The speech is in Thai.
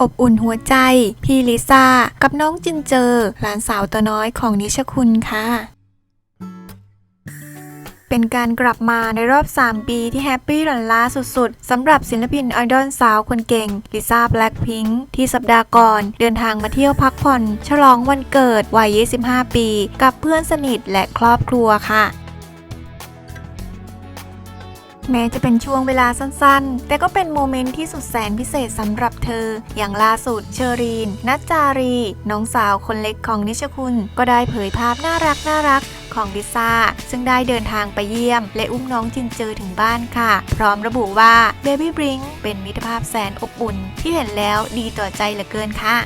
อบอุ่นหัวใจ พี่ลิซ่า กับน้องจินเจอ หลานสาวตัวน้อยของนิชคุณค่ะเป็นการกลับมาในรอบ 3 ปีที่แฮปปี้หลันล้าสุดๆ สำหรับศิลปินไอดอลสาวคนเก่งลิซ่าแบล็คพิงค์ที่สัปดาห์ก่อน เดินทางมาเที่ยวพักผ่อน ฉลองวันเกิดวัย 25 ปี กับเพื่อนสนิทและครอบครัวค่ะ แม้จะเป็นช่วงเวลาสั้นๆ แต่ก็เป็นโมเมนต์ที่สุดแสนพิเศษสำหรับเธอ อย่างล่าสุดเชอรีน นัจจารี น้องสาวคนเล็กของนิชคุณ ก็ได้เผยภาพน่ารักน่ารักของลิซ่า ซึ่งได้เดินทางไปเยี่ยม และอุ้มน้องจินเจอถึงบ้านค่ะ พร้อมระบุว่า Baby Bring เป็นมิตรภาพแสนอบอุ่น ที่เห็นแล้วดีต่อใจเหลือเกินค่ะ